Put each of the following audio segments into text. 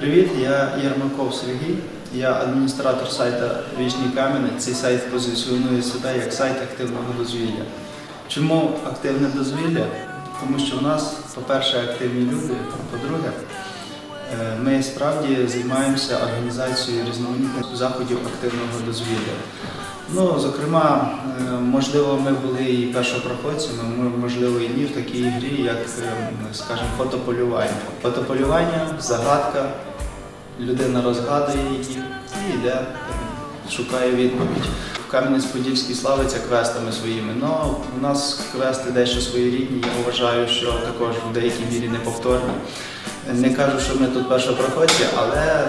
Привіт, я Ярмаков Сергій. Я адміністратор сайту Вічні Кам'янець. Цей сайт позиціонує себе як сайт активного дозвілля. Чому активне дозвілля? Тому що у нас, по-перше, активні люди, по-друге, ми справді займаємося організацією різноманітних заходів активного дозвілля. Ну, зокрема, е, можливо, ми були і першопроходцями, ми, можливо, і ні в такій грі, як, е, скажімо, фотополювання. Фотополювання, загадка, людина розгадує її і йде, е, шукає відповідь. В Кам'янець-Подільський славиться квестами своїми. Ну, у нас квести дещо своєрідні, я вважаю, що також в деякій мірі неповторні. Не кажу, що ми тут першопроходці, але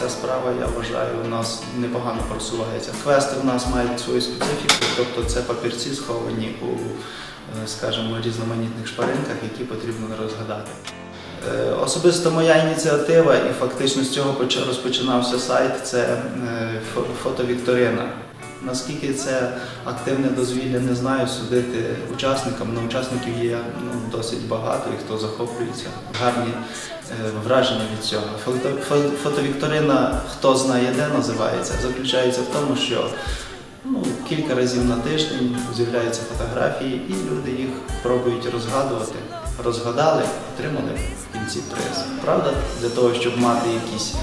ця справа, я вважаю, у нас непогано просувається. Квести у нас мають свою специфіку, тобто це папірці сховані у, е, скажімо, різноманітних шпаринках, які потрібно розгадати. Е, Особисто моя ініціатива, і фактично з цього поч- розпочинався сайт, це е, фо- фотовікторина. Наскільки це активне дозвілля, не знаю, судити учасникам. але учасників є ну, досить багато і хто захоплюється. Гарні е, враження від цього. Фото, фо- фотовікторина, хто знає де називається, заключається в тому, що ну, кілька разів на тиждень з'являються фотографії, і люди їх пробують розгадувати. Розгадали, отримали в кінці приз. Правда, для того, щоб мати якісь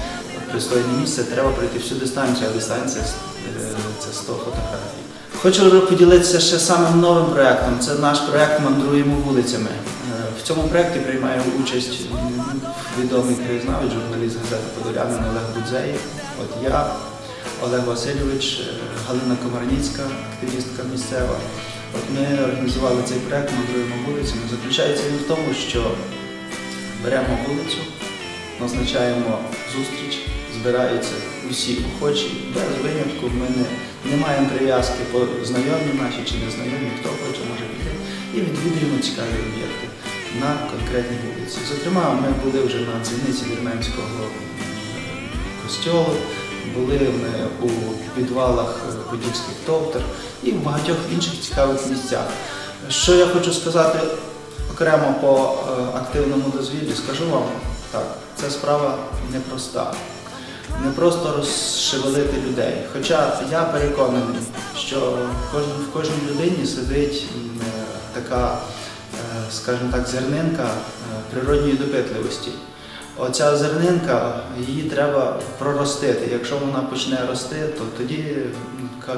пристойне місце, треба пройти всю дистанцію, а дистанція е, це 100 фотографій. Хочу поділитися ще самим новим проєктом. Це наш проєкт Мандруємо вулицями. Е, В цьому проєкті приймає участь відомий краєзнавець, журналіст газети Подолянин Олег Будзей. От я, Олег Васильович, е, Галина Комарніцька, активістка місцева. От ми організували цей проєкт Мандруємо вулицями. Заключається він в тому, що беремо вулицю, назначаємо зустріч, збираються усі охочі, без винятку. Ми не, не маємо прив'язки по знайомі наші чи незнайомі, хто хоче, може піти, і відвідуємо цікаві об'єкти на конкретній вулиці. Зокрема, ми були вже на дзвіниці Вірменського костьолу, були ми у підвалах е, Подільських товтер і в багатьох інших цікавих місцях. Що я хочу сказати окремо по е, активному дозвіллю, скажу вам так, ця справа непроста. Не просто розшевелити людей. Хоча я переконаний, що в кожній, людині сидить е, така, е, скажімо так, зернинка е, природньої допитливості. Оця зернинка, її треба проростити. Якщо вона почне рости, то тоді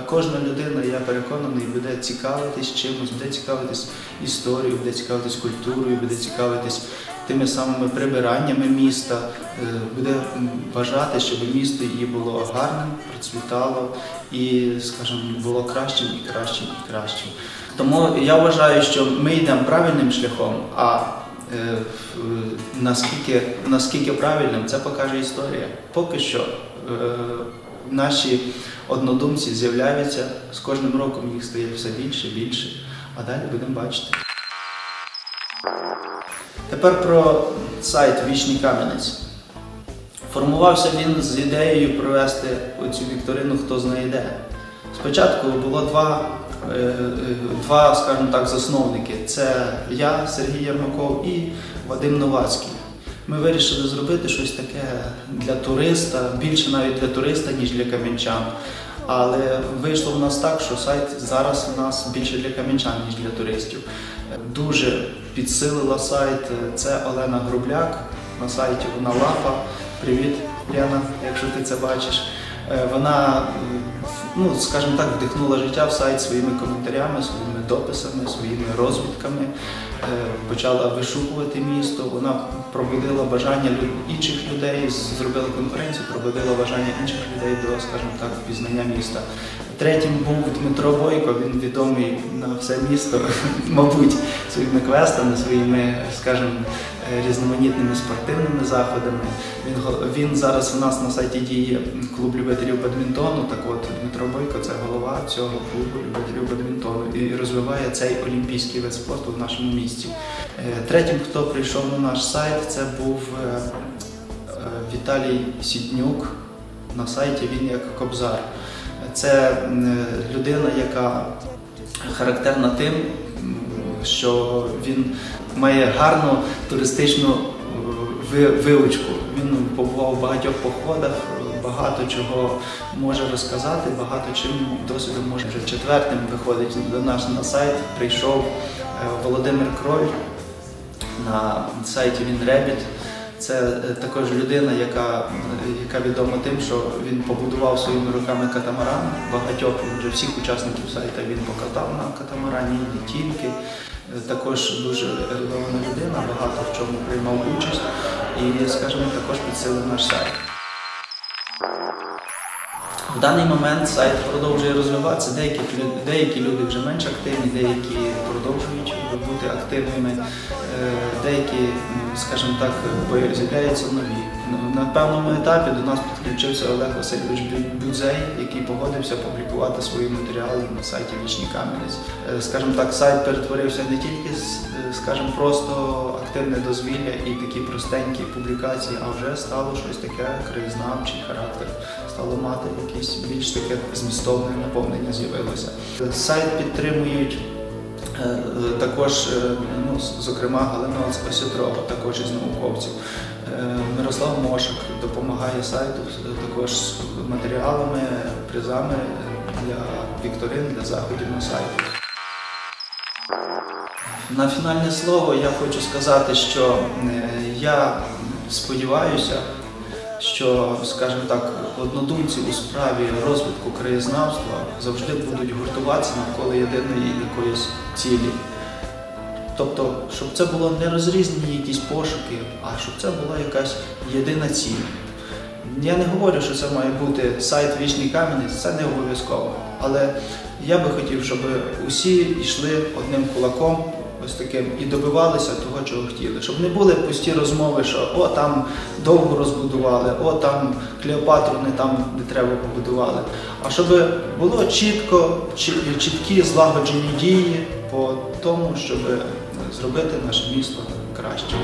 кожна людина, я переконаний, буде цікавитись чимось, буде цікавитись історією, буде цікавитись культурою, буде цікавитись тими самими прибираннями міста, е, буде бажати, щоб місто її було гарним, процвітало і, скажімо, було кращим і кращим і кращим. Тому я вважаю, що ми йдемо правильним шляхом, а наскільки, наскільки правильним, це покаже історія. Поки що е, наші однодумці з'являються, з кожним роком їх стає все більше і більше, а далі будемо бачити. Тепер про сайт Вічний Кам'янець. Формувався він з ідеєю провести оцю вікторину Хто знає де. Спочатку було два, е, е, два, скажімо так, засновники. Це я, Сергій Ярмаков і Вадим Новацький. Ми вирішили зробити щось таке для туриста, більше навіть для туриста, ніж для кам'янчан. Але вийшло в нас так, що сайт зараз у нас більше для кам'янчан, ніж для туристів. Дуже підсилила сайт. Це Олена Грубляк. На сайті вона лапа. Привіт, Лена, якщо ти це бачиш. Е, Вона, ну скажімо так, вдихнула життя в сайт своїми коментарями, своїми дописами, своїми розвідками. Е, Почала вишукувати місто. Вона пробудила бажання інших людей, зробила конференцію, пробудила бажання інших людей до, скажімо так, впізнання міста. Третім був Дмитро Бойко, він відомий на все місто, мабуть, своїми квестами, своїми, скажімо, різноманітними спортивними заходами. Він, він зараз у нас на сайті діє клуб любителів бадмінтону. Так от Дмитро Бойко це голова цього клубу любителів бадмінтону і розвиває цей олімпійський вид спорту в нашому місті. Е, Третім, хто прийшов на наш сайт, це був е, е, Віталій Сіднюк. На сайті він як Кобзар. Це людина, яка характерна тим, що він має гарну туристичну е, ви- вилучку. Він побував в багатьох походах, багато чого може розказати, багато чим досвідом може вже четвертим виходить до нас на сайт. Прийшов е, Володимир Кроль на сайті він Ребіт. Це е, також людина, яка, яка відома тим, що він побудував своїми руками катамаран. Багатьох вже всіх учасників сайта він покатав на катамарані, і не тільки. Е, Також дуже ерудована людина, багато в чому приймав участь і, скажімо, також підсилив наш сайт. В даний момент сайт продовжує розвиватися. Деякі, деякі люди вже менш активні, деякі продовжують бути активними, е, деякі, скажімо так, з'являються нові. На- На певному етапі до нас підключився Олег Васильович Бюдзей, який погодився публікувати свої матеріали на сайті Вічний Кам'янець. Е, Скажімо так, сайт перетворився не тільки з, е, скажімо, просто активне дозвілля і такі простенькі публікації, а вже стало щось таке краєзнавчий характер стало мати якесь більш таке змістовне наповнення з'явилося. Сайт підтримують е, е, також, е, ну, зокрема, Галина Осетрова, також із науковців. Мирослав Мошик допомагає сайту також з матеріалами, призами для вікторин, для заходів на сайті. На фінальне слово я хочу сказати, що е, я сподіваюся, що, скажімо так, однодумці у справі розвитку краєзнавства завжди будуть гуртуватися навколо єдиної якоїсь цілі. Тобто, щоб це було не розрізнені якісь пошуки, а щоб це була якась єдина ціль. Я не говорю, що це має бути сайт Вічний Кам'янець, це не обов'язково. Але я би хотів, щоб усі йшли одним кулаком, ось таким, і добивалися того, чого хотіли. Щоб не були пусті розмови, що о, там довго розбудували, о, там Клеопатру не там, де треба побудували. А щоб було чітко, чіткі злагоджені дії по тому, щоб зробити наше місто кращим.